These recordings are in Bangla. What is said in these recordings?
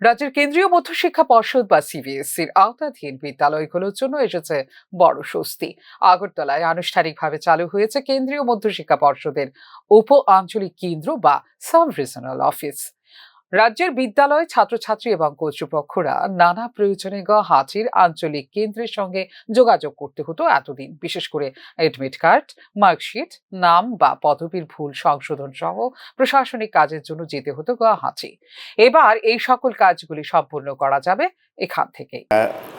রাজ্যের কেন্দ্রীয় মধ্যশিক্ষা পর্ষদ বা সিবিএসসির আওতাধীন বিদ্যালয়গুলোর জন্য এসেছে বড় স্বস্তি। আগরতলায় আনুষ্ঠানিকভাবে চালু হয়েছে কেন্দ্রীয় মধ্যশিক্ষা পর্ষদের উপ আঞ্চলিক কেন্দ্র বা সাব রিজনাল অফিস। রাজ্যের বিদ্যালয় ছাত্রছাত্রী এবং কর্তৃপক্ষরা নানা প্রয়োজনে গুয়াহাটির আঞ্চলিক কেন্দ্রের সঙ্গে যোগাযোগ করতে হতো এতদিন। বিশেষ করে এডমিট কার্ড মার্কশিট নাম বা পদবীর ভুল সংশোধন সহ প্রশাসনিক কাজের জন্য যেতে হতো গুয়াহাটি এবার এই সকল কাজগুলি সম্পূর্ণ করা যাবে এখান থেকে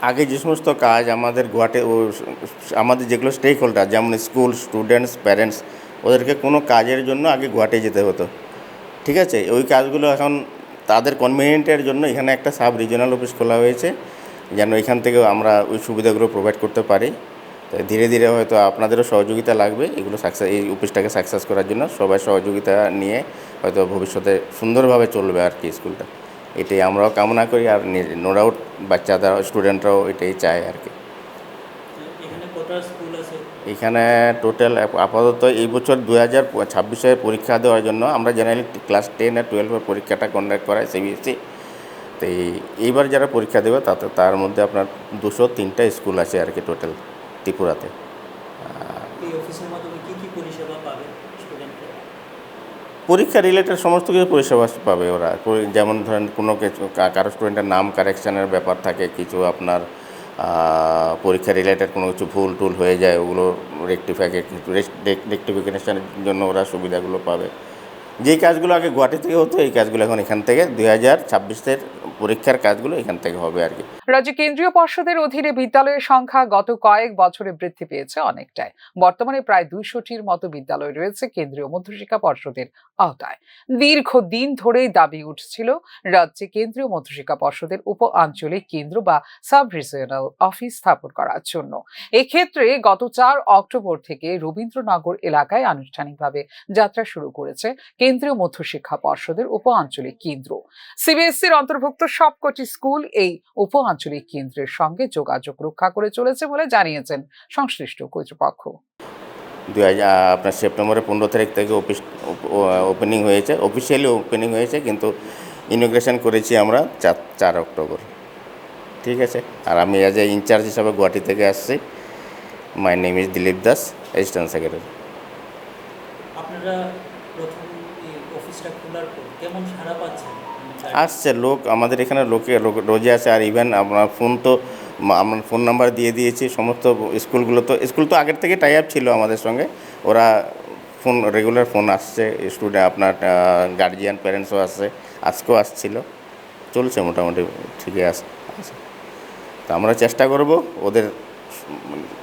আগে যে সমস্ত কাজ আমাদের গুয়াহাটি আমাদের যেগুলো স্টেক হোল্ডার যেমন স্কুল স্টুডেন্টস প্যারেন্টস ওদেরকে কোনো কাজের জন্য আগে গুয়াহাটি যেতে হতো। ঠিক আছে? ওই কাজগুলো এখন তাদের কনভিনিয়েন্টের জন্য এখানে একটা সাব রিজিওনাল অফিস খোলা হয়েছে, যেন এখান থেকে আমরা ওই সুবিধাগুলো প্রোভাইড করতে পারি। তো ধীরে ধীরে হয়তো আপনাদেরও সহযোগিতা লাগবে এগুলো সাকসেস এই অফিসটাকে সাকসেস করার জন্য। সবাই সহযোগিতা নিয়ে হয়তো ভবিষ্যতে সুন্দরভাবে চলবে আর কি স্কুলটা এটাই আমরাও কামনা করি আর নো ডাউট বাচ্চারা স্টুডেন্টরাও এটাই চায় আর কি। এখানে টোটাল আপাতত এই বছর দু হাজার ছাব্বিশে পরীক্ষা দেওয়ার জন্য আমরা জেনারেলি ক্লাস টেন আর টুয়েলভের পরীক্ষাটা কন্ডাক্ট করাই সিবিএসসি তো এইবার যারা পরীক্ষা দেবে তাতে তার মধ্যে আপনার দুশো তিনটা স্কুল আছে আর কি টোটাল ত্রিপুরাতে। পরীক্ষা রিলেটেড সমস্ত কিছু পরিষেবা পাবে ওরা। যেমন ধরেন কোনো কিছু কারও স্টুডেন্টের নাম কারেকশানের ব্যাপার থাকে কিছু আপনার পরীক্ষা রিলেটেড কোনো কিছু ভুল টুল হয়ে যায়, ওগুলো রেক্টিফাই রেকটিফিকেশনের জন্য ওরা সুবিধাগুলো পাবে। যেই কাজগুলো আগে গুয়াহাটি থেকে হতো, এই কাজগুলো এখন এখান থেকে দুই হাজার ছাব্বিশের পরীক্ষার কাজগুলো এখান থেকে হবে আর কি। রাজ্য কেন্দ্রীয় পর্ষদের অধীনে বিদ্যালয়ের সংখ্যা গত কয়েক বছরে বৃদ্ধি পেয়েছে অনেকটাই। বর্তমানে প্রায় দুইশোটির মতো বিদ্যালয় রয়েছে কেন্দ্রীয় মধ্যশিক্ষা পর্ষদের আওতায়। দীর্ঘদিন ধরেই দাবি উঠছিল রাজ্যে কেন্দ্রীয় মধ্যশিক্ষা পর্ষদের উপ আঞ্চলিক কেন্দ্র বা সাব রিজিয়নাল অফিস স্থাপন করার জন্য। এক্ষেত্রে গত চার অক্টোবর থেকে রবীন্দ্রনগর এলাকায় আনুষ্ঠানিকভাবে যাত্রা শুরু করেছে কেন্দ্রীয় মধ্যশিক্ষা পর্ষদের উপ আঞ্চলিক কেন্দ্র। সিবিএসসির অন্তর্ভুক্ত সবকটি স্কুল এই উপ আঞ্চলিক কেন্দ্রের সঙ্গে যোগাযোগ রক্ষা করে চলেছে বলে জানিয়েছেন সংশ্লিষ্ট কর্তৃপক্ষ। দুই হাজার আপনার সেপ্টেম্বরের পনেরো তারিখ থেকে অফিস ওপেনিং হয়েছে অফিসিয়ালি ওপেনিং হয়েছে কিন্তু ইনোগ্রেশন করেছি আমরা চার চার অক্টোবর। ঠিক আছে? আর আমি অ্যাজ এ ইনচার্জ হিসাবে গুয়াহাটি থেকে আসছি। My name is Dilip Das assistant secretary আপনারা আসছে, লোক, আমাদের এখানে লোকে লোক- রোজে আসে আর ইভেন আপনার ফোন তো, আমরা ফোন নাম্বার দিয়ে দিয়েছি, সমস্ত স্কুলগুলো তো, স্কুল তো আগের থেকে টাই আপ ছিল আমাদের সঙ্গে, ওরা ফোন রেগুলার ফোন আসছে স্টুডেন্ট আপনার গার্জিয়ান প্যারেন্টসও আসছে, আজকেও আসছিল, চলছে মোটামুটি, ঠিকই আছে আছে। তো আমরা চেষ্টা করব, ওদের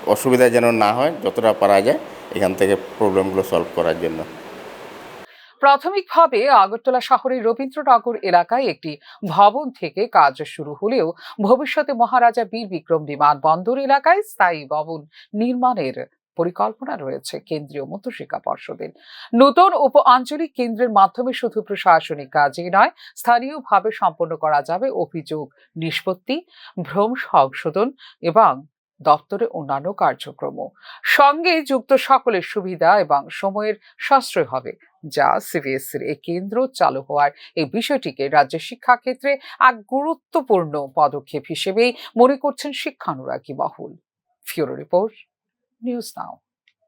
অসুবিধা যেন না হয়, যতটা পারা যায়, এখান থেকে প্রবলেমগুলো সলভ করার জন্য প্রাথমিকভাবে আগরতলা শহরের রবীন্দ্রনগর এলাকায় একটি ভবন থেকে কাজ শুরু হলেও ভবিষ্যতে মহারাজা বীর বিক্রম বিমানবন্দর এলাকায় স্থায়ী ভবন নির্মাণের পরিকল্পনা রয়েছে কেন্দ্রীয় মধ্যশিক্ষা পর্ষদের। নতুন উপ আঞ্চলিক কেন্দ্রের মাধ্যমে শুধু প্রশাসনিক কাজই নয়, স্থানীয়ভাবে সম্পন্ন করা যাবে অভিযোগ, নিষ্পত্তি, ভ্রম সংশোধন এবং দপ্তরে অন্যান্য কার্যক্রম সঙ্গে যুক্ত সকলের সুবিধা এবং সময়ের সাশ্রয় হবে, যা সিবিএসসির এর কেন্দ্র চালু হওয়ার এই বিষয়টিকে রাজ্যের শিক্ষাক্ষেত্রে এক গুরুত্বপূর্ণ পদক্ষেপ হিসেবেই মনে করছেন শিক্ষানুরাগী বহুল ফিওরো রিপোর্ট, নিউজ নাও।